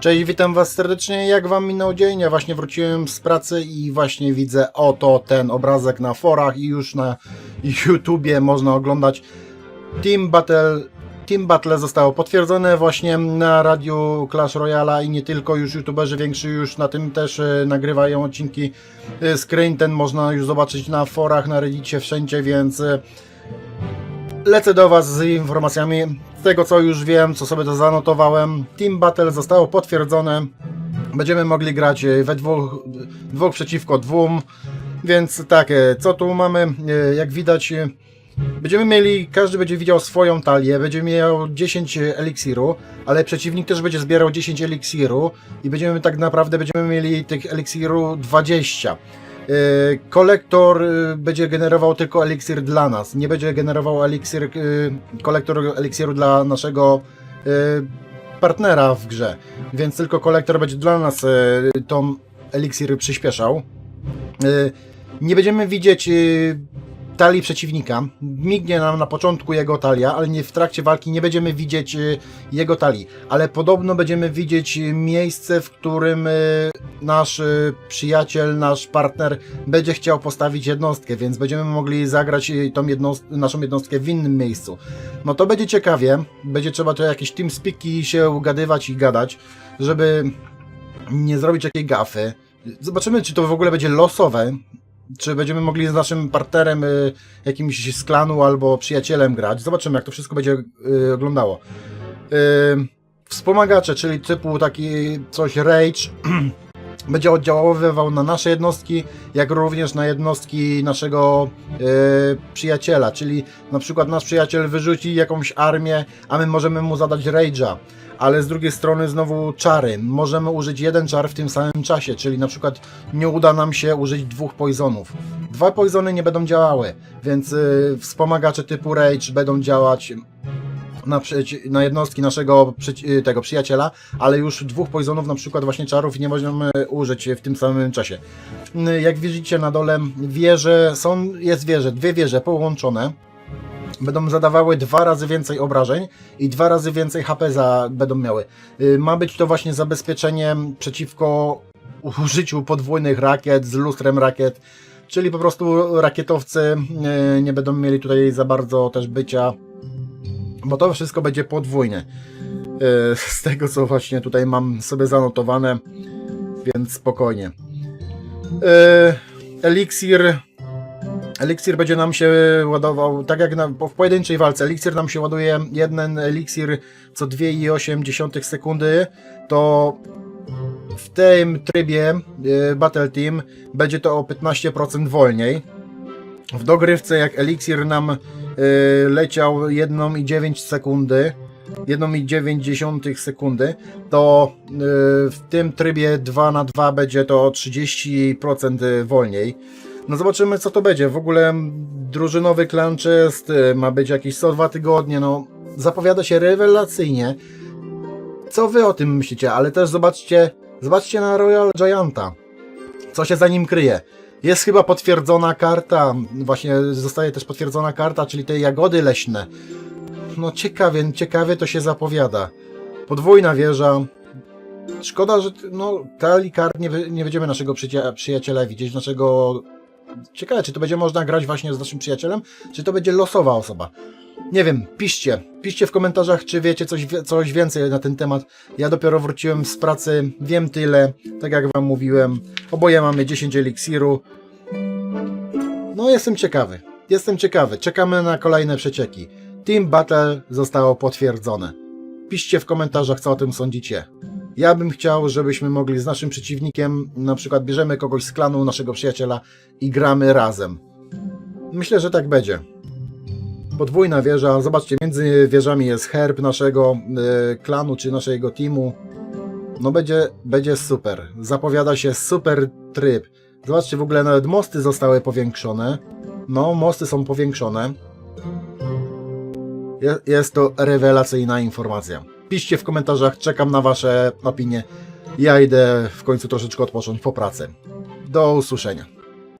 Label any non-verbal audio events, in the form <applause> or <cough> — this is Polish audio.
Cześć, witam was serdecznie. Jak wam minął dzień? Ja właśnie wróciłem z pracy i właśnie widzę oto ten obrazek na forach i już na YouTubie można oglądać Team Battle. Team Battle zostało potwierdzone właśnie na radiu Clash Royale i nie tylko, już youtuberzy więksi już na tym też e, nagrywają odcinki. E, Screen ten można już zobaczyć na forach, na reddicie, wszędzie, więc e, lecę do Was z informacjami. Z tego co już wiem, co sobie to zanotowałem, Team Battle zostało potwierdzone. Będziemy mogli grać e, we dwóch, dwóch przeciwko dwóm. Więc tak, e, co tu mamy? E, Jak widać, będziemy mieli, każdy będzie widział swoją talię, będzie miał 10 eliksiru, ale przeciwnik też będzie zbierał 10 eliksiru i będziemy tak naprawdę będziemy mieli tych eliksiru 20. E, Kolektor e, będzie generował tylko eliksir dla nas. Nie będzie generował eliksir, e, kolektor eliksiru dla naszego partnera w grze. Więc tylko kolektor będzie dla nas tą eliksir przyspieszał. Nie będziemy widzieć talii przeciwnika. Mignie nam na początku jego talia, ale nie w trakcie walki nie będziemy widzieć e, jego talii. Ale podobno będziemy widzieć e, miejsce, w którym e, nasz przyjaciel, nasz partner będzie chciał postawić jednostkę, więc będziemy mogli zagrać tą jednost naszą jednostkę w innym miejscu. No to będzie ciekawie. Będzie trzeba to jakieś teamspeaki się ugadywać i gadać, żeby nie zrobić jakiej gafy. Zobaczymy, czy to w ogóle będzie losowe, czy będziemy mogli z naszym partnerem y, jakimś z klanu albo przyjacielem grać. Zobaczymy, jak to wszystko będzie y, oglądało. Y, wspomagacze, czyli typu taki coś rage, <clears throat> będzie oddziaływał na nasze jednostki, jak również na jednostki naszego y, przyjaciela, czyli na przykład nasz przyjaciel wyrzuci jakąś armię, a my możemy mu zadać rage'a, ale z drugiej strony znowu czary. Możemy użyć jeden czar w tym samym czasie, czyli na przykład nie uda nam się użyć dwóch poisonów. Dwa poisony nie będą działały, więc y, wspomagacze typu rage będą działać na, na jednostki naszego przeci- y, tego przyjaciela, ale już dwóch poisonów, na przykład właśnie czarów, nie możemy użyć w tym samym czasie. Y, Jak widzicie na dole wieże, są, jest wieże, dwie wieże połączone. Będą zadawały dwa razy więcej obrażeń i dwa razy więcej HP za, będą miały. Y, Ma być to właśnie zabezpieczenie przeciwko użyciu podwójnych rakiet z lustrem rakiet, czyli po prostu rakietowcy y, nie będą mieli tutaj za bardzo też bycia bo to wszystko będzie podwójne. Yy, Z tego co właśnie tutaj mam sobie zanotowane, więc spokojnie. Yy, Eliksir. Eliksir będzie nam się ładował, tak jak na, w pojedynczej walce. Eliksir nam się ładuje jeden eliksir co 2,8 sekundy. To w tym trybie yy, Battle Team będzie to o 15% wolniej. W dogrywce jak eliksir nam leciał 1,9 sekundy, 1,9 sekundy, to y, w tym trybie 2 na 2 będzie to o 30% wolniej. No zobaczymy co to będzie. W ogóle drużynowy clan chest y, ma być jakieś co dwa tygodnie, no zapowiada się rewelacyjnie. Co wy o tym myślicie? Ale też zobaczcie, zobaczcie na Royal Gianta. Co się za nim kryje? Jest chyba potwierdzona karta, właśnie zostaje też potwierdzona karta, czyli te jagody leśne. No ciekawie, ciekawie to się zapowiada. Podwójna wieża. Szkoda, że no, tali kart nie, nie będziemy naszego przyja- przyjaciela widzieć, naszego... Ciekawe, czy to będzie można grać właśnie z naszym przyjacielem, czy to będzie losowa osoba. Nie wiem, piszcie. Piszcie w komentarzach, czy wiecie coś, coś więcej na ten temat. Ja dopiero wróciłem z pracy, wiem tyle, tak jak wam mówiłem. Oboje mamy 10 eliksiru. No, jestem ciekawy. Jestem ciekawy. Czekamy na kolejne przecieki. Team Battle zostało potwierdzone. Piszcie w komentarzach, co o tym sądzicie. Ja bym chciał, żebyśmy mogli z naszym przeciwnikiem, na przykład bierzemy kogoś z klanu naszego przyjaciela i gramy razem. Myślę, że tak będzie. Podwójna wieża. Zobaczcie, między wieżami jest herb naszego e, klanu czy naszego teamu. No będzie, będzie super. Zapowiada się super tryb. Zobaczcie, w ogóle nawet mosty zostały powiększone. No, mosty są powiększone. Je- Jest to rewelacyjna informacja. Piszcie w komentarzach, czekam na Wasze opinie. Ja idę w końcu troszeczkę odpocząć po pracy. Do usłyszenia.